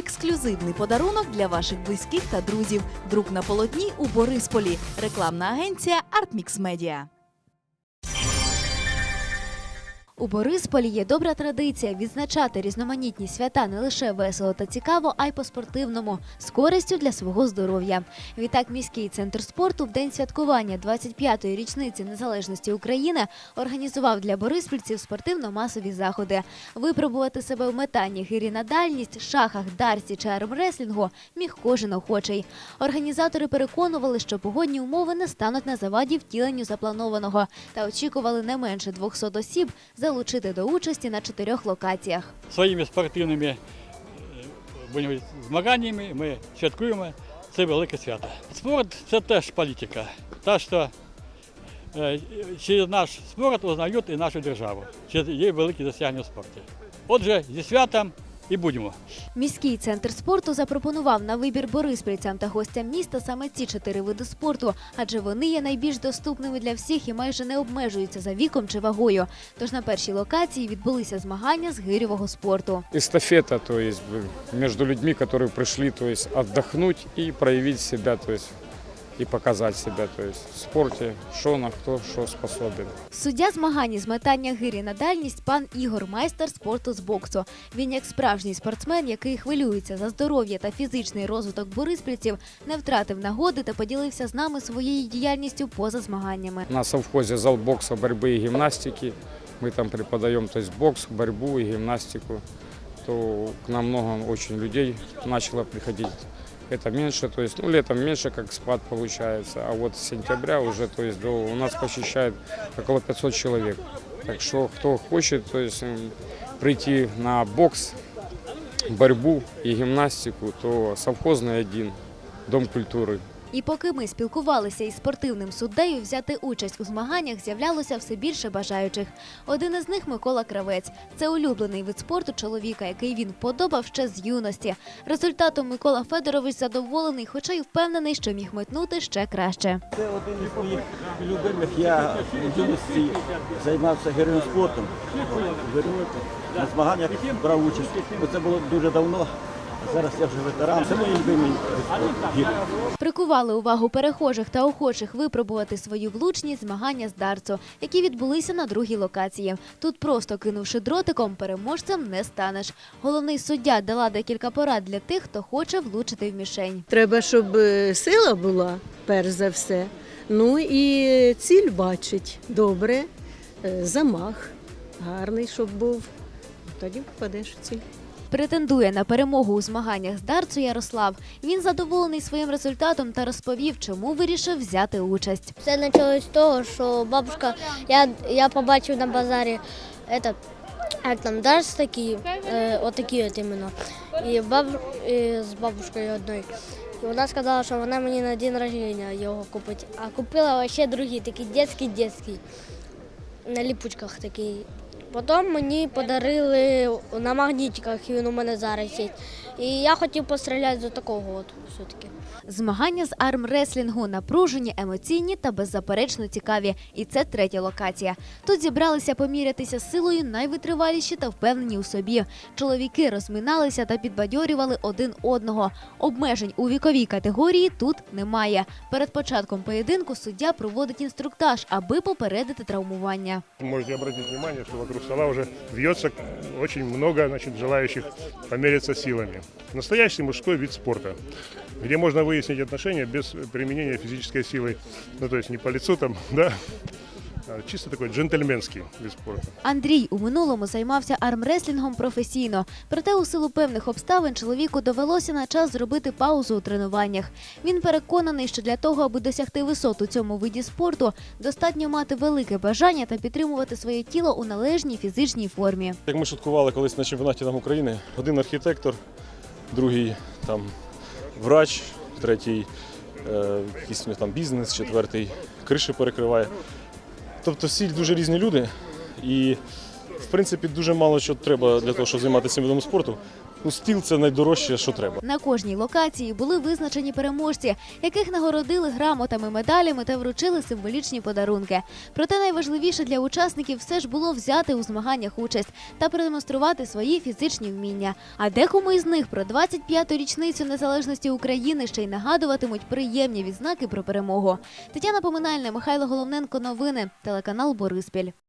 ексклюзивний подарунок для ваших близьких та друзів. Друк на полотні у Борисполі. Рекламна агенція Артмікс Медіа. У Борисполі є добра традиція відзначати різноманітні свята не лише весело та цікаво, а й по-спортивному з користю для свого здоров'я. Відтак, міський центр спорту в день святкування 25-ї річниці незалежності України організував для бориспільців спортивно-масові заходи. Випробувати себе в метанні, гирі на дальність, шахах, дарсі чи армреслінгу міг кожен охочий. Організатори переконували, що погодні умови не стануть на заваді втіленню запланованого та очікували не менше 200 осіб залучити до участі на чотирьох локаціях. своїми спортивними е, змаганнями ми святкуємо це велике свято. Спорт це теж політика. Так що е, через наш спорт узнають і нашу державу. Через є великі досягнення в спорті. Отже, зі святом і будемо. Міський центр спорту запропонував на вибір бориспільцям та гостям міста саме ці чотири види спорту, адже вони є найбільш доступними для всіх і майже не обмежуються за віком чи вагою. Тож на першій локації відбулися змагання з гирьового спорту. эстафета, то есть в- между людьми, которые пришли, то есть отдохнуть и проявить себя, то есть и показать то есть в спорте, что на кто что способен. Суддя змагань з метання гирі на дальність пан Ігор, майстер спорту з боксу. Він, як справжній спортсмен, який хвилюється за здоров'я та фізичний розвиток бориспільців, не втратив нагоди та поділився з нами своєю діяльністю поза змаганнями. Нас в зал бокса, борьбы и гимнастики. Мы там преподаем то есть бокс, борьбу и гимнастику. То к нам много очень людей начало приходить Это меньше, то есть, ну, летом меньше, как спад получается, а вот с сентября уже, то есть, до, у нас посещает около 500 человек. Так что, кто хочет, то есть, м, прийти на бокс, борьбу и гимнастику, то совхозный один, Дом культуры. І поки ми спілкувалися із спортивним суддею, взяти участь у змаганнях з'являлося все більше бажаючих. Один із них Микола Кравець. Це улюблений вид спорту чоловіка, який він вподобав ще з юності. Результатом Микола Федорович задоволений, хоча й впевнений, що міг метнути ще краще. Це один із моїх любимих. Я в юності займався гірним спортом. На змаганнях брав участь. Це було дуже давно. Зараз я вже ветеран. Це любимий вид гір. Прикували увагу перехожих та охочих випробувати свою влучність змагання з дартсу, які відбулися на другій локації. Тут просто кинувши дротиком, переможцем не станеш. Головний суддя дала декілька порад для тих, хто хоче влучити в мішень. Треба, щоб е, сила була, перш за все. Ну і ціль бачить добре, е, замах гарний, щоб був. Тоді попадеш в ціль. Претендує на перемогу у змаганнях з дартсу Ярослав. Він задоволений своїм результатом та розповів, чому вирішив взяти участь. Все почалось з того, що бабушка, я, я побачив на базарі этот, як там дарс такі, е, отакі от іменно. І баб, і з бабушкою одною. І вона сказала, що вона мені на день рождення його купить. А купила ще другий, такий дитячий дитячий на ліпучках такий. Потім мені подарили на магнітиках, він у мене зараз є. І я хотів постріляти до такого от все-таки. Змагання з армреслінгу напружені, емоційні та беззаперечно цікаві. І це третя локація. Тут зібралися помірятися силою найвитриваліші та впевнені у собі. Чоловіки розминалися та підбадьорювали один одного. Обмежень у віковій категорії тут немає. Перед початком поєдинку суддя проводить інструктаж, аби попередити травмування. Можете обратить внимание, что вокруг стола уже вьется очень много значит, желающих помериться силами. Настоящий мужской вид спорта, где можно выяснить отношения без применения физической силы. Ну, то есть не по лицу там, да, чисто такой джентльменский вид спорта. Андрій у минулому займався армреслінгом професійно, проте у силу певних обставин чоловіку довелося на час зробити паузу у тренуваннях. Він переконаний, що для того, аби досягти висот у цьому виді спорту, достатньо мати велике бажання та підтримувати своє тіло у належній фізичній формі. Як ми шуткували колись на чемпіонаті там України, один архітектор, другий там врач, третій е, якийсь у них там бізнес, четвертий криші перекриває. Тобто всі дуже різні люди, і в принципі дуже мало що треба для того, щоб займатися цим видом спорту. Ну, стіл це найдорожче, що треба. На кожній локації були визначені переможці, яких нагородили грамотами, медалями та вручили символічні подарунки. Проте найважливіше для учасників все ж було взяти у змаганнях участь та продемонструвати свої фізичні вміння. А декому із них про 25-ту річницю незалежності України ще й нагадуватимуть приємні відзнаки про перемогу. Тетяна Поминальна, Михайло Головненко. Новини, телеканал Бориспіль.